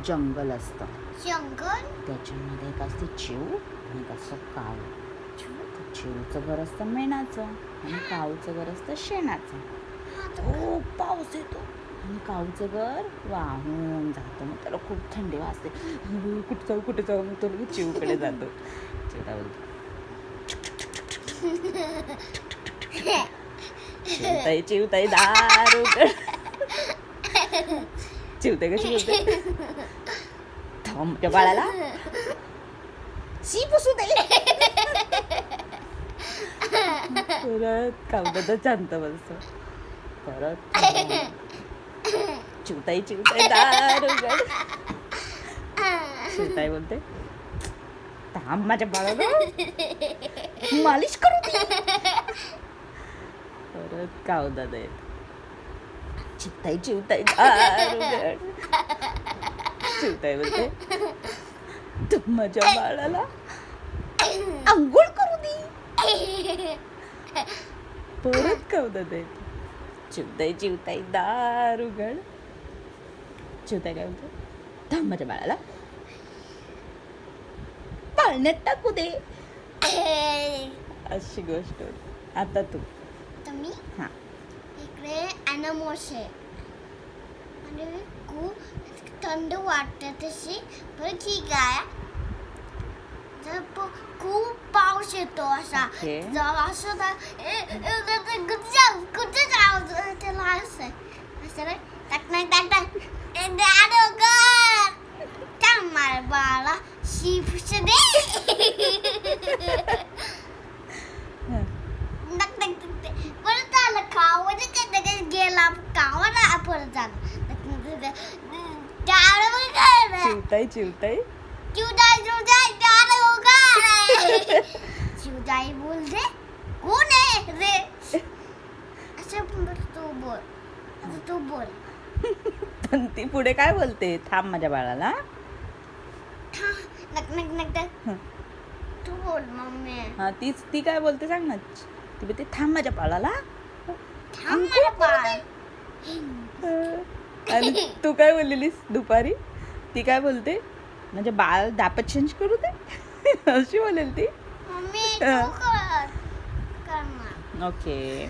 जंगल असतं. जंगल? त्याच्यामध्ये एक असते चिव आणि एक असतं काव. चिवचं घर असतं मेणाचं आणि कावचं घर असतं शेणाचं. खूप पाऊस येतो आणि कावचं घर वाहून जातं. मग त्याला खूप थंडी वाजते. कुठे जाऊ कुठे जाऊ मग तो चिवकडे जातो. चिवता बोलतो चिवताई चिवताई दार चिवते कशी चिवते थांब त्या बाळाला. शी पुसू दे. परत कावदादा शांत बसतो परत चिवताई चिवताई दार चिवताई बोलते थांब माझ्या बाळाला. मालिश करू परत कावदादा येत. चिवताई चिवताई चिवताई बोलते तू माझ्या बाळाला आंघोळ करू दे परत कावदादा येत चिवताई चिवताई दार उघड चिवताई काय बोलते थांब माझ्या बाळाला पाळण्यात टाकू दे अशी गोष्ट आता तू तुम्ही हा इकडे अॅनमोस आहे खूप थंड वाटते तशी पण ठीक आहे. जर खूप पाऊस येतो असा. असं कुठे तर त्याला असं आहे. असं नाही. टाक नाही टाक टाक. ए, दादो कर थांब माझ्या बाळा. शिफ्ट दे. परत आलं खावं गेला. खावं ना परत झालं रे? चिवताई चिवताई. चिवदाई चिवदाई त्याला मग काय? चिवदाई बोलते कोण आहे रे? असं बोल तू बोल. आता तू बोल. पण ती पुढे काय बोलते? थांब माझ्या बाळाला. नक नक नक. तू बोल मम्मी. हा तीच ती काय बोलते सांग ना. ती बोलते थांब माझ्या बाळाला. थांब मला बाळ आणि तू काय बोललेलीस दुपारी? ती काय बोलते? म्हणजे बाळ दापत चेंज करू दे. अशी बोलेल ती. ओके